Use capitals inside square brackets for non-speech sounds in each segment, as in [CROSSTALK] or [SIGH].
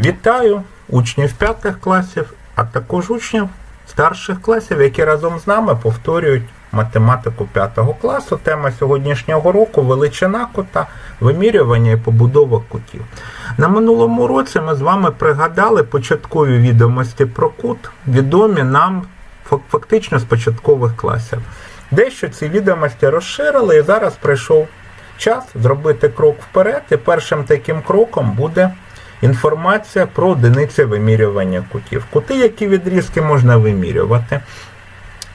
Вітаю учнів п'ятих класів, а також учнів старших класів, які разом з нами повторюють математику п'ятого класу. Тема сьогоднішнього року величина кота, вимірювання і побудова кутів. На минулому році ми з вами пригадали початкові відомості про кут, відомі нам фактично з початкових класів. Дещо ці відомості розширили, і зараз прийшов час зробити крок вперед. І першим таким кроком буде інформація про одиниці вимірювання кутів. Кути, які відрізки можна вимірювати.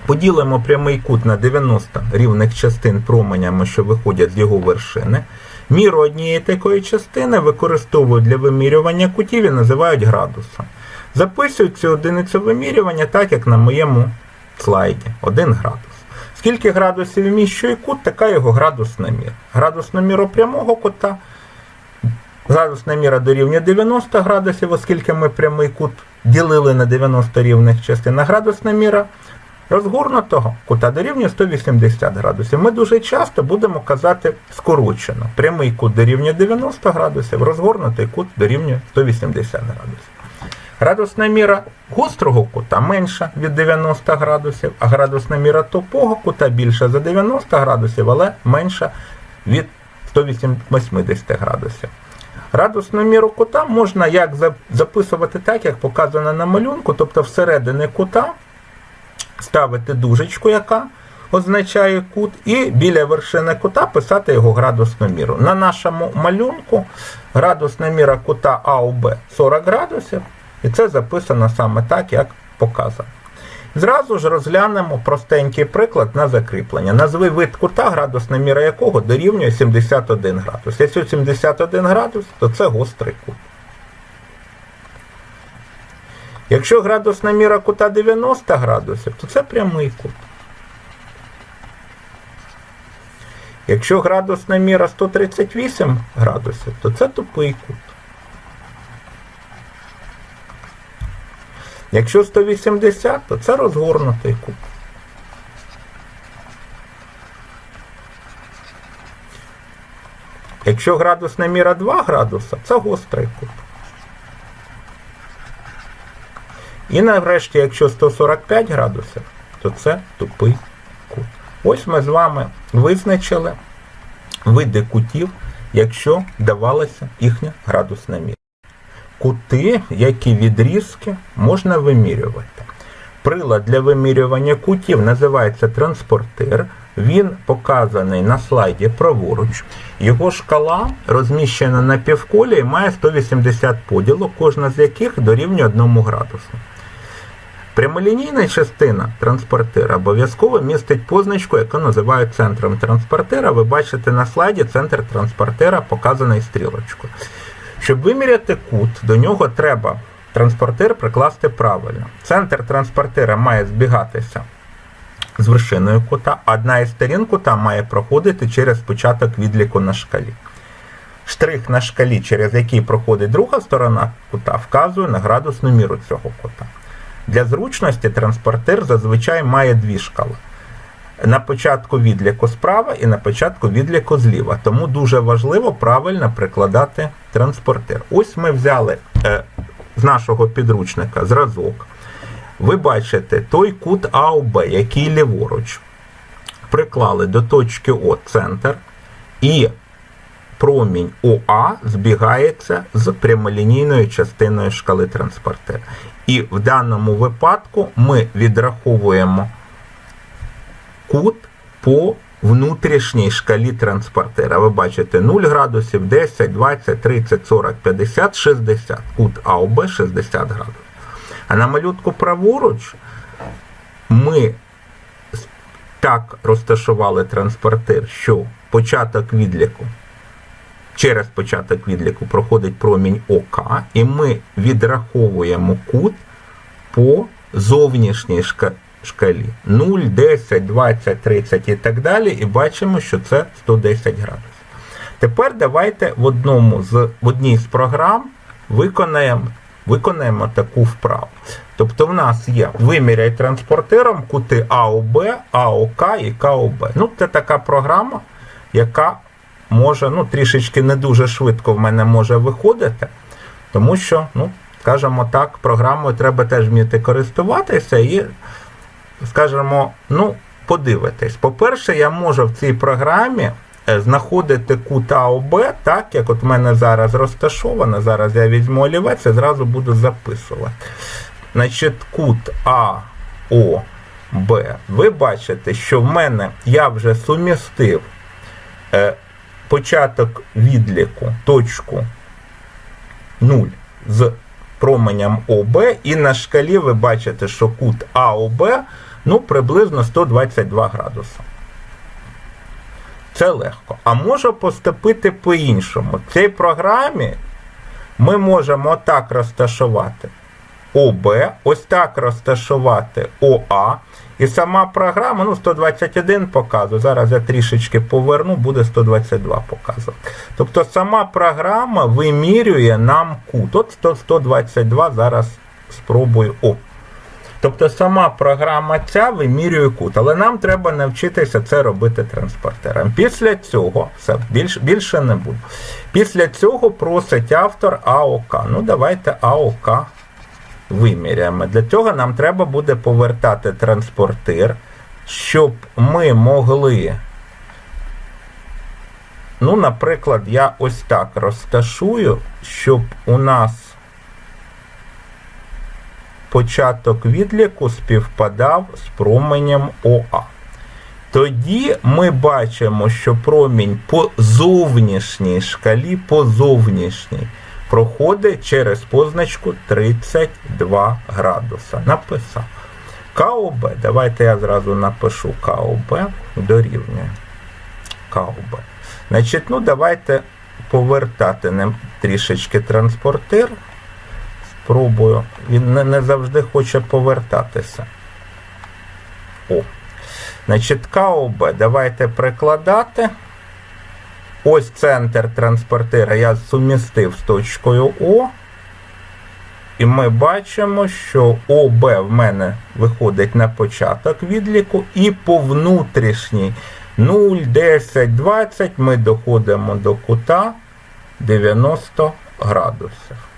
Поділимо прямий кут на 90 рівних частин променями, що виходять з його вершини. Міру однієї такої частини використовують для вимірювання кутів і називають градусом. Записують цю одиницю вимірювання так, як на моєму слайді. 1 градус. Скільки градусів вміщує кут, така його градусна міра. Градусна міра прямого кута Градусна міра дорівнює 90 градусів, оскільки ми прямий кут ділили на 90 рівних частин. А градусна міра розгорнутого кута дорівнює 180 градусів. Ми дуже часто будемо казати скорочено. Прямий кут дорівнює 90 градусів, розгорнутий кут дорівнює 180 градусів. Градусна міра гострого кута менша від 90 градусів, а градусна міра тупого кута більша за 90 градусів, але менша від 180 градусів. Градусну міру кута можна як записувати так, як показано на малюнку, тобто всередині кута ставити дужечку, яка означає кут, і біля вершини кута писати його градусну міру. На нашому малюнку градусна міра кута АОБ 40 градусів, і це записано саме так, як показано. Зразу ж розглянемо простенький приклад на закріплення. Назви вид кута, градусна міра якого дорівнює 71 градус. Якщо 71 градус, то це гострий кут. Якщо градусна міра кута 90 градусів, то це прямий кут. Якщо градусна міра 138 градусів, то це тупий кут. Якщо 180, то це розгорнутий кут. Якщо градусна міра 2 градуса, це гострий кут. І нарешті, якщо 145 градусів, то це тупий кут. Ось ми з вами визначили види кутів, якщо давалася їхня градусна міра. Кути, які відрізки можна вимірювати. Прилад для вимірювання кутів називається транспортир. Він показаний на слайді праворуч. Його шкала розміщена на півколі і має 180 поділок, кожна з яких дорівнює 1 градусу. Прямолінійна частина транспортира обов'язково містить позначку, яку називають центром транспортира. Ви бачите на слайді центр транспортира показаний стрілочкою. Щоб виміряти кут, до нього треба транспортир прикласти правильно. Центр транспортира має збігатися з вершиною кута, одна із сторін кута має проходити через початок відліку на шкалі. Штрих на шкалі, через який проходить друга сторона кута, вказує на градусну міру цього кута. Для зручності транспортир зазвичай має дві шкали. На початку відліку справа і на початку відліку зліва. Тому дуже важливо правильно прикладати транспортир. Ось ми взяли е, з нашого підручника зразок. Ви бачите той кут АОБ, який ліворуч. Приклали до точки О центр, і промінь ОА збігається з прямолінійною частиною шкали транспортира. І в даному випадку ми відраховуємо кут по внутрішній шкалі транспортира. Ви бачите 0 градусів, 10, 20, 30, 40, 50, 60. Кут АОБ 60 градусів. А на малютку праворуч ми так розташували транспортир, що початок відліку. Через початок відліку проходить промінь ОК, і ми відраховуємо кут по зовнішній шкалі 0, 10, 20, 30 і так далі, і бачимо, що це 110 градусів. Тепер давайте в, одному з, в одній з програм виконаємо, виконаємо таку вправу. Тобто в нас є виміряй транспортиром кути АОБ, АОК і КОБ. Ну, це така програма, яка може, ну, трішечки не дуже швидко в мене може виходити. Тому що, ну, скажімо так, програмою треба теж вміти користуватися і, скажімо, ну, подивитись. По-перше, я можу в цій програмі е, знаходити кут АОБ, так, як от в мене зараз розташовано. Зараз я візьму олівець і зразу буду записувати. Значить, кут АОБ. Ви бачите, що в мене я вже сумістив е, початок відліку, точку 0 з променем ОБ, і на шкалі ви бачите, що кут АОБ ну, приблизно 122 градуси. Це легко. А можу поступити по-іншому. В цій програмі ми можемо отак розташувати ОБ, ось так розташувати ОА. І сама програма, ну, 121 показує. Зараз я трішечки поверну, буде 122 показувати. Тобто сама програма вимірює нам кут. От 122 зараз спробую. О. Тобто сама програма ця вимірює кут, але нам треба навчитися це робити транспортером. Після цього, все, більш, більше не буду. Після цього просить автор АОК. Ну, давайте АОК виміряємо. Для цього нам треба буде повертати транспортир, щоб ми могли. Ну, наприклад, я ось так розташую, щоб у нас початок відліку співпадав з променем ОА. Тоді ми бачимо, що промінь по зовнішній шкалі, по зовнішній, проходить через позначку 32 градуса. Написав. КОБ, давайте я зразу напишу КОБ дорівнює. КОБ. Значить, ну давайте повертати нам трішечки транспортир. Спробую. Він не, не завжди хоче повертатися. О. Значить, КОБ давайте прикладати. Ось центр транспортира я сумістив з точкою О. І ми бачимо, що ОБ в мене виходить на початок відліку, і по внутрішній 0, 10, 20 ми доходимо до кута 90 градусів.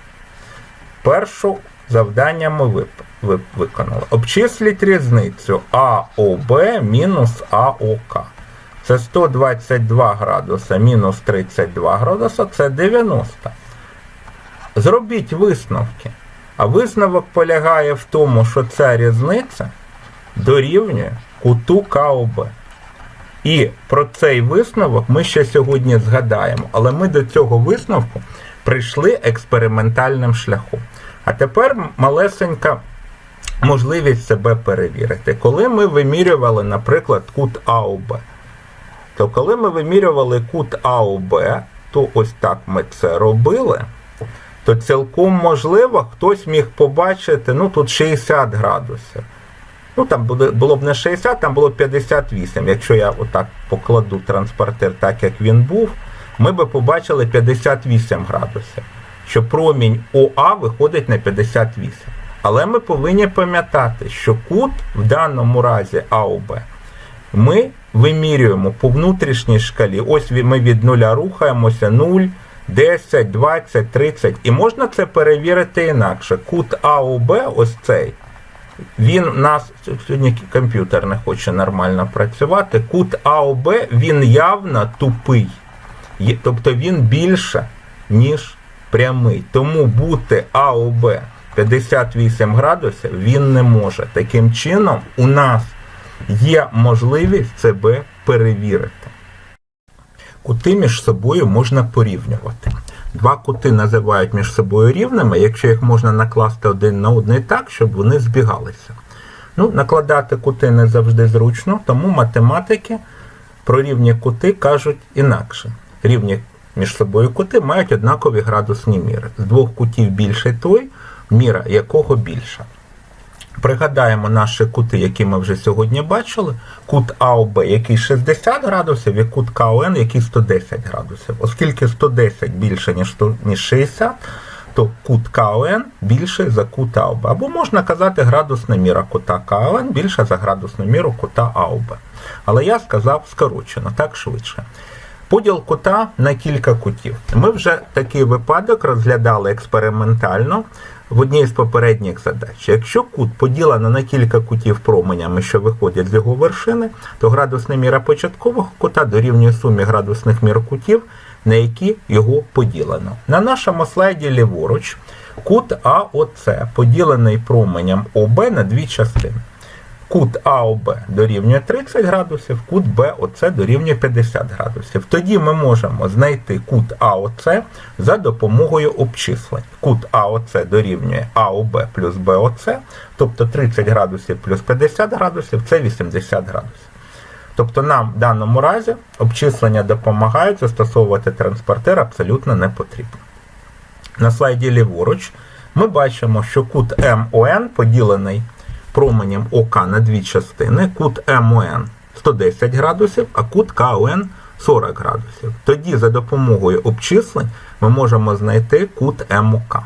Першу завдання ми вип... вип... виконали. Обчисліть різницю АОБ мінус АОК. Це 122 градуса мінус 32 градуса, це 90. Зробіть висновки. А висновок полягає в тому, що ця різниця дорівнює куту КОБ. І про цей висновок ми ще сьогодні згадаємо, але ми до цього висновку прийшли експериментальним шляхом. А тепер малесенька можливість себе перевірити. Коли ми вимірювали, наприклад, кут АОБ, то коли ми вимірювали кут АОБ, то ось так ми це робили, то цілком можливо хтось міг побачити, ну тут 60 градусів. Ну, там було б не 60, там було 58. Якщо я отак покладу транспортир так, як він був, ми би побачили 58 градусів. Що промінь ОА виходить на 58. Але ми повинні пам'ятати, що кут в даному разі АОБ ми вимірюємо по внутрішній шкалі. Ось ми від нуля рухаємося 0, 10, 20, 30. І можна це перевірити інакше. Кут АОБ, ось цей. Він у нас сьогодні комп'ютер не хоче нормально працювати. Кут АОБ він явно тупий. Тобто він більше, ніж прямий. Тому бути АОБ 58 градусів він не може. Таким чином, у нас є можливість себе перевірити. Кути між собою можна порівнювати. Два кути називають між собою рівними, якщо їх можна накласти один на один так, щоб вони збігалися. Ну, Накладати кути не завжди зручно, тому математики про рівні кути кажуть інакше. Рівні між собою кути мають однакові градусні міри. З двох кутів більший той, міра якого більша. Пригадаємо наші кути, які ми вже сьогодні бачили. Кут АОБ, який 60 градусів, і кут КОН, який 110 градусів. Оскільки 110 більше, ніж 60, то кут КОН більше за кут АОБ. Або можна казати, градусна міра кута КОН більша за градусну міру кута АОБ. Але я сказав скорочено, так швидше. Поділ кута на кілька кутів. Ми вже такий випадок розглядали експериментально в одній з попередніх задач. Якщо кут поділено на кілька кутів променями, що виходять з його вершини, то градусна міра початкового кута дорівнює сумі градусних мір кутів, на які його поділено. На нашому слайді ліворуч кут АОЦ поділений променем ОБ на дві частини. Кут АОБ дорівнює 30 градусів, кут БОЦ дорівнює 50 градусів. Тоді ми можемо знайти кут АОЦ за допомогою обчислень. Кут АОЦ дорівнює АОБ плюс БОЦ, тобто 30 градусів плюс 50 градусів це 80 градусів. Тобто нам в даному разі обчислення допомагають, застосовувати транспортир абсолютно не потрібно. На слайді ліворуч ми бачимо, що кут МОН поділений променем ОК на дві частини, кут МОН 110 градусів, а кут КОН 40 градусів. Тоді за допомогою обчислень ми можемо знайти кут МОК.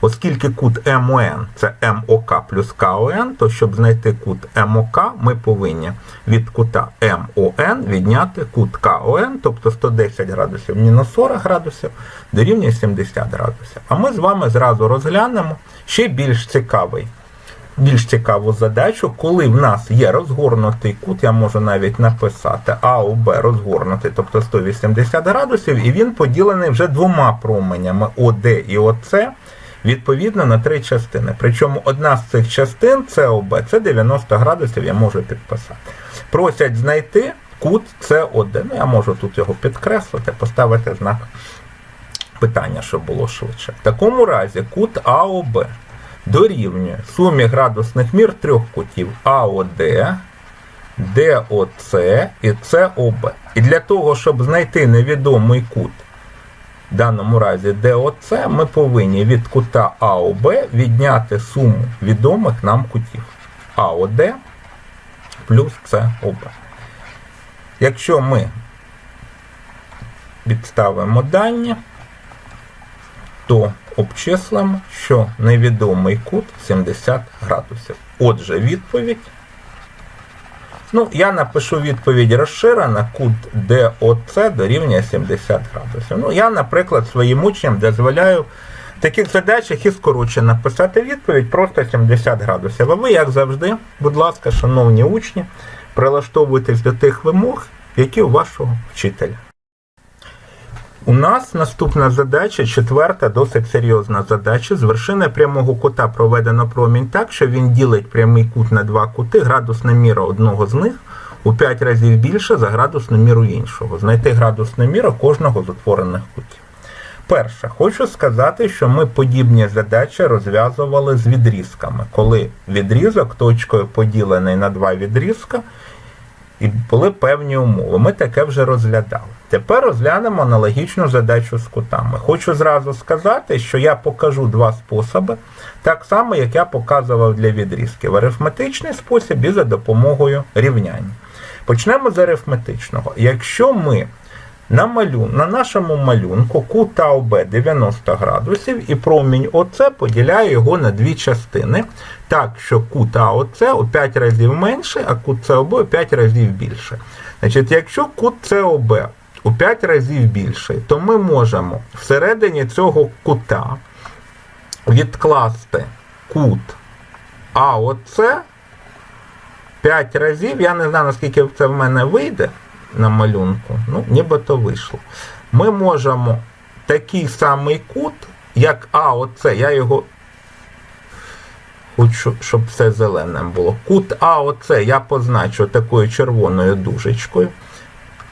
Оскільки кут МОН це МОК плюс КОН, то щоб знайти кут МОК, ми повинні від кута МОН відняти кут КОН, тобто 110 градусів мінус 40 градусів, дорівнює 70 градусів. А ми з вами зразу розглянемо ще більш цікавий більш цікаву задачу, коли в нас є розгорнутий кут, я можу навіть написати АОБ розгорнутий, тобто 180 градусів, і він поділений вже двома променями ОД і ОЦ, відповідно на три частини. Причому одна з цих частин СОБ, це 90 градусів, я можу підписати. Просять знайти кут СОД. Ну, я можу тут його підкреслити, поставити знак питання, щоб було швидше. В такому разі кут АОБ дорівнює сумі градусних мір трьох кутів АОД, ДОЦ і СОБ. І для того, щоб знайти невідомий кут, в даному разі ДОЦ, ми повинні від кута АОБ відняти суму відомих нам кутів АОД плюс СОБ. Якщо ми відставимо дані, то обчислимо, що невідомий кут 70 градусів. Отже, відповідь. Ну, я напишу відповідь розширена, кут ДОЦ дорівнює 70 градусів. Ну, я, наприклад, своїм учням дозволяю в таких задачах і скорочено написати відповідь просто 70 градусів. А ви, як завжди, будь ласка, шановні учні, прилаштовуйтесь до тих вимог, які у вашого вчителя. У нас наступна задача, четверта, досить серйозна задача. З вершини прямого кута проведено промінь так, що він ділить прямий кут на два кути, градусна міра одного з них у 5 разів більше за градусну міру іншого. Знайти градусну міру кожного з утворених кутів. Перше, хочу сказати, що ми подібні задачі розв'язували з відрізками, коли відрізок точкою поділений на два відрізка, і були певні умови. Ми таке вже розглядали. Тепер розглянемо аналогічну задачу з кутами. Хочу зразу сказати, що я покажу два способи, так само, як я показував для відрізків. Арифметичний спосіб і за допомогою рівняння. Почнемо з арифметичного. Якщо ми на малюн, на нашому малюнку кут АОБ 90 градусів і промінь ОЦ поділяє його на дві частини, так що кут АОЦ у 5 разів менше, а СОБ у 5 разів більше. Значить, Якщо СОБ у 5 разів більший, то ми можемо всередині цього кута відкласти кут АОЦ 5 разів. Я не знаю, наскільки це в мене вийде на малюнку. Ну, нібито вийшло. Ми можемо такий самий кут, як АОЦ, я його. Хочу, щоб все зеленим було. Кут АОЦ я позначу такою червоною дужечкою.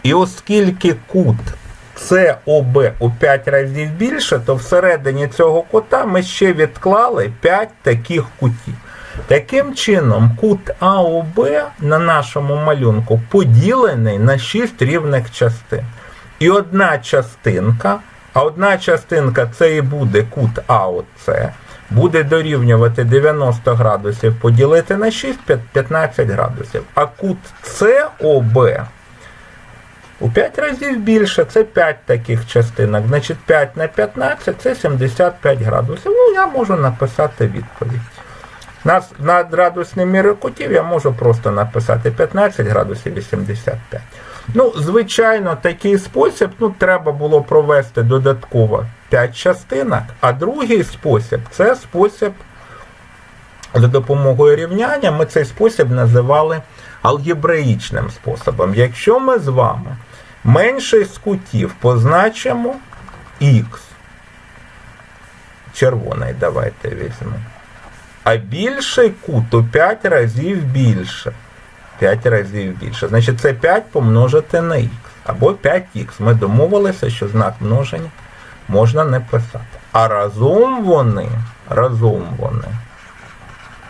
І оскільки кут СОБ у 5 разів більше, то всередині цього кута ми ще відклали 5 таких кутів. Таким чином, кут АОБ на нашому малюнку поділений на 6 рівних частин. І одна частинка, а одна частинка це і буде кут АОЦ, буде дорівнювати 90 градусів поділити на 6 15 градусів. А кут СОБ у 5 разів більше, це 5 таких частинок. Значить 5 на 15 це 75 градусів. Ну, я можу написати відповідь. На, над градусні міри кутів я можу просто написати 15 градусів 85. Ну, звичайно, такий спосіб ну, треба було провести додатково 5 частинок, а другий спосіб це спосіб за допомогою рівняння. Ми цей спосіб називали алгебраїчним способом. Якщо ми з вами менший з кутів позначимо х, червоний давайте візьмемо, а більший кут у 5 разів більше. 5 разів більше. Значить, це 5 помножити на х. Або 5х. Ми домовилися, що знак множення можна не писати. А разом вони, разом вони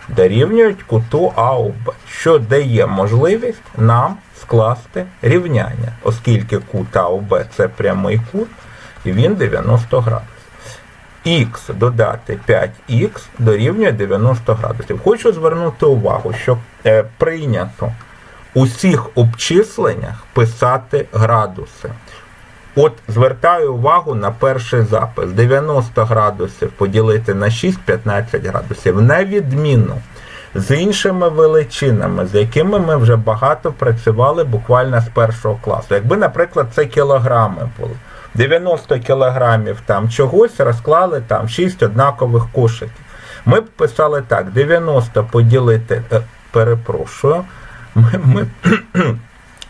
дорівнюють куту АОБ, що дає можливість нам скласти рівняння, оскільки кут АОБ це прямий кут, і він 90 градусів. Х додати 5х дорівнює 90 градусів. Хочу звернути увагу, що е, прийнято у всіх обчисленнях писати градуси. От звертаю увагу на перший запис. 90 градусів поділити на 6, 15 градусів. На відміну з іншими величинами, з якими ми вже багато працювали буквально з першого класу. Якби, наприклад, це кілограми були. 90 кілограмів там чогось розклали там 6 однакових кошиків. Ми б писали так: 90 поділити, е, перепрошую, ми, ми, [CLEARS THROAT]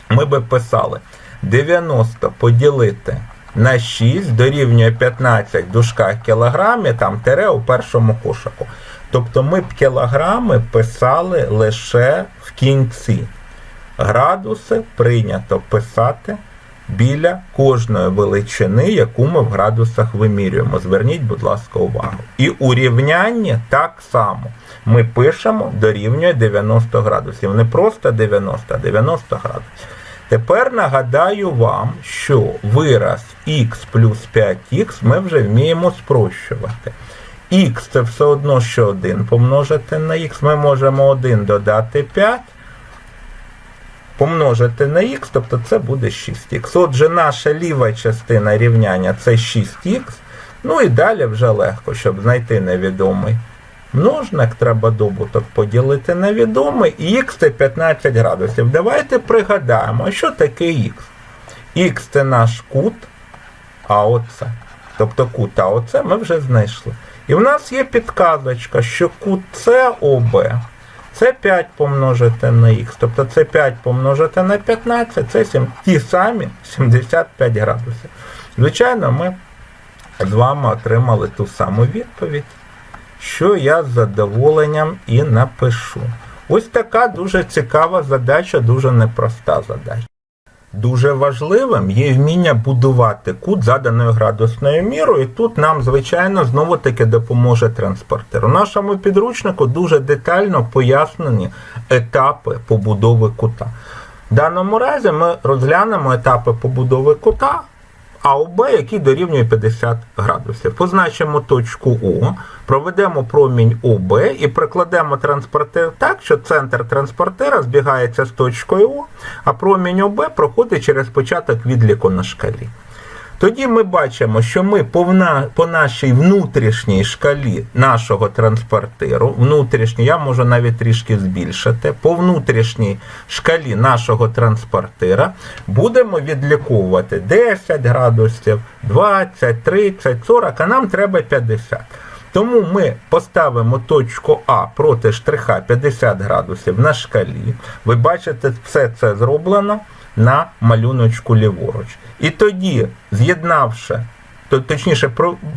ми би писали 90 поділити на 6 дорівнює 15 в дужках кілограмів, там тере у першому кошику. Тобто ми б кілограми писали лише в кінці. Градуси прийнято писати біля кожної величини, яку ми в градусах вимірюємо. Зверніть, будь ласка, увагу. І у рівнянні так само ми пишемо дорівнює 90 градусів. Не просто 90, а 90 градусів. Тепер нагадаю вам, що вираз х плюс 5х ми вже вміємо спрощувати. Х це все одно, що 1 помножити на х. Ми можемо 1 додати 5 помножити на х, тобто це буде 6х. Отже, наша ліва частина рівняння це 6х. Ну і далі вже легко, щоб знайти невідомий множник, треба добуток поділити на відомий. І х це 15 градусів. Давайте пригадаємо, що таке х. Х це наш кут, а оце. Тобто кут АОЦ ми вже знайшли. І в нас є підказочка, що кут СОБ це 5 помножити на х. Тобто це 5 помножити на 15, це 7, ті самі 75 градусів. Звичайно, ми з вами отримали ту саму відповідь, що я з задоволенням і напишу. Ось така дуже цікава задача, дуже непроста задача. Дуже важливим є вміння будувати кут заданою градусною мірою, і тут нам, звичайно, знову-таки допоможе транспортер. У нашому підручнику дуже детально пояснені етапи побудови кута. В даному разі ми розглянемо етапи побудови кута АОБ, який дорівнює 50 градусів. Позначимо точку О, проведемо промінь ОБ і прикладемо транспортер так, що центр транспортера збігається з точкою О, а промінь ОБ проходить через початок відліку на шкалі. Тоді ми бачимо, що ми по, вна, по нашій внутрішній шкалі нашого транспортеру, внутрішній, я можу навіть трішки збільшити, по внутрішній шкалі нашого транспортера будемо відліковувати 10 градусів, 20, 30, 40, а нам треба 50. Тому ми поставимо точку А проти штриха 50 градусів на шкалі. Ви бачите, все це зроблено на малюночку ліворуч. І тоді, з'єднавши, то, точніше,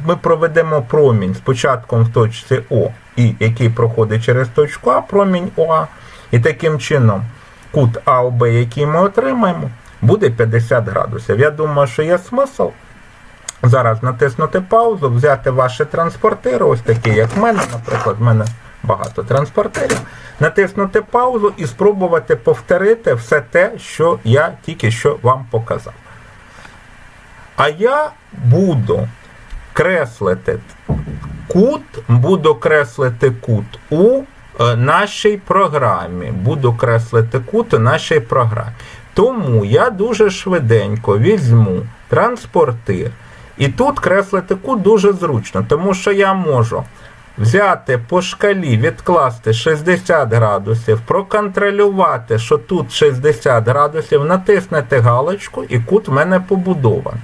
ми проведемо промінь з початком в точці О, і який проходить через точку А, промінь ОА. І таким чином кут АОБ, який ми отримаємо, буде 50 градусів. Я думаю, що є смисл. Зараз натиснути паузу, взяти ваші транспортири, ось такі, як в мене, наприклад, в мене багато транспортерів, натиснути паузу і спробувати повторити все те, що я тільки що вам показав. А я буду креслити кут, буду креслити кут у е, нашій програмі. Буду креслити кут у нашій програмі. Тому я дуже швиденько візьму транспортир. І тут креслити кут дуже зручно, тому що я можу взяти по шкалі, відкласти 60 градусів, проконтролювати, що тут 60 градусів, натиснути галочку і кут в мене побудований.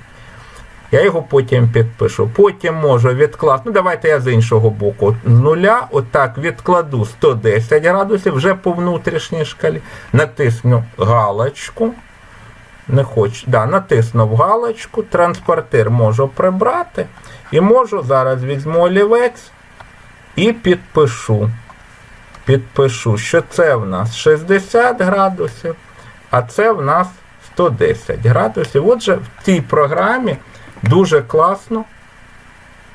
Я його потім підпишу. Потім можу відкласти. Ну, давайте я з іншого боку. З нуля, отак відкладу 110 градусів вже по внутрішній шкалі. Натисну галочку. Не хочу. Да, натиснув галочку, транспортир можу прибрати. І можу зараз візьму олівець і підпишу. Підпишу, що це в нас 60 градусів, а це в нас 110 градусів. Отже, в цій програмі дуже класно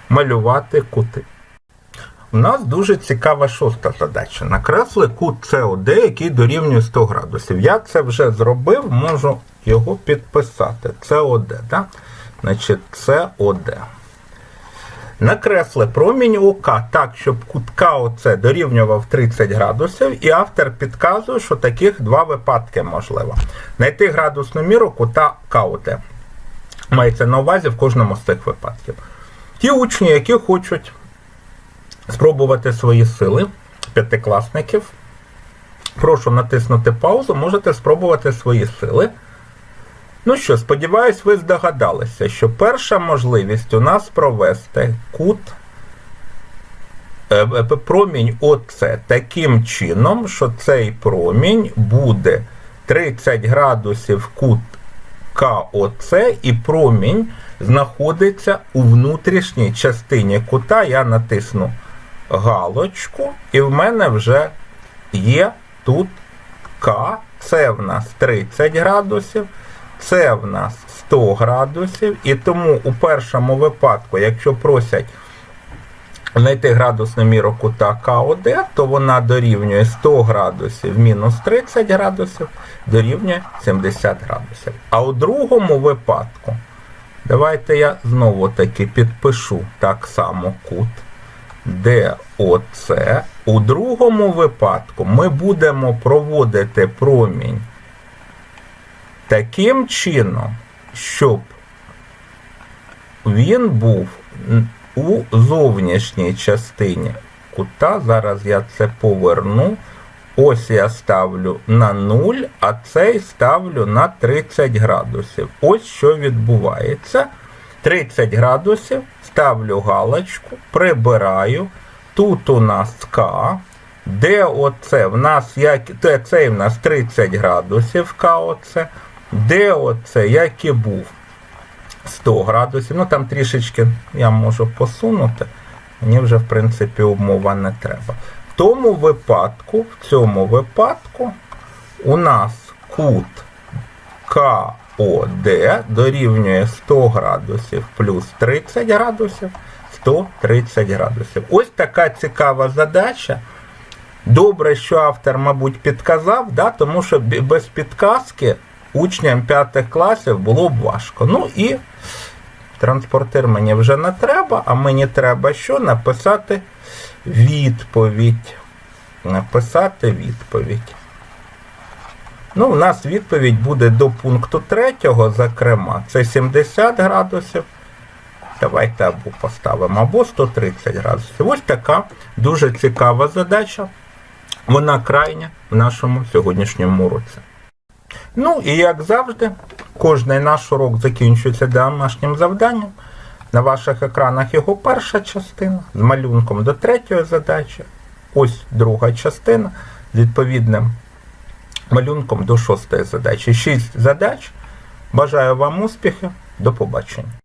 малювати кути. У нас дуже цікава шоста задача. Накресли кут СОД, який дорівнює 100 градусів. Я це вже зробив, можу його підписати. СОД, да? Значить, СОД. Накресли промінь ОК так, щоб кут КОЦ дорівнював 30 градусів, і автор підказує, що таких два випадки можливо. Знайти градусну міру кута КОТ. Мається на увазі в кожному з цих випадків. Ті учні, які хочуть спробувати свої сили, п'ятикласників, прошу натиснути паузу, можете спробувати свої сили. Ну що, сподіваюсь, ви здогадалися, що перша можливість у нас провести кут е, е, промінь ОЦ таким чином, що цей промінь буде 30 градусів кут КОЦ і промінь знаходиться у внутрішній частині кута. Я натисну галочку, і в мене вже є тут К. Це в нас 30 градусів. Це в нас 100 градусів, і тому у першому випадку, якщо просять знайти градусну міру кута КОД, то вона дорівнює 100 градусів мінус 30 градусів, дорівнює 70 градусів. А у другому випадку, давайте я знову таки підпишу так само кут ДОЦ. У другому випадку ми будемо проводити промінь таким чином, щоб він був у зовнішній частині кута. Зараз я це поверну. Ось я ставлю на 0, а цей ставлю на 30 градусів. Ось що відбувається. 30 градусів, ставлю галочку, прибираю. Тут у нас К. Де оце? В нас як, цей в нас 30 градусів К оце. Де оце, як і був 100 градусів. Ну там трішечки я можу посунути. Мені вже, в принципі, умова не треба. В тому випадку, в цьому випадку, у нас кут КОД дорівнює 100 градусів плюс 30 градусів, 130 градусів. Ось така цікава задача. Добре, що автор, мабуть, підказав, да, тому що без підказки учням п'ятих класів було б важко. Ну і транспортир мені вже не треба, а мені треба що? Написати відповідь. Написати відповідь. Ну, у нас відповідь буде до пункту третього, зокрема, це 70 градусів. Давайте або поставимо, або 130 градусів. Ось така дуже цікава задача. Вона крайня в нашому сьогоднішньому уроці. Ну і як завжди, кожний наш урок закінчується домашнім завданням. На ваших екранах його перша частина з малюнком до третьої задачі. Ось друга частина з відповідним малюнком до шостої задачі. Шість задач. Бажаю вам успіхів. До побачення.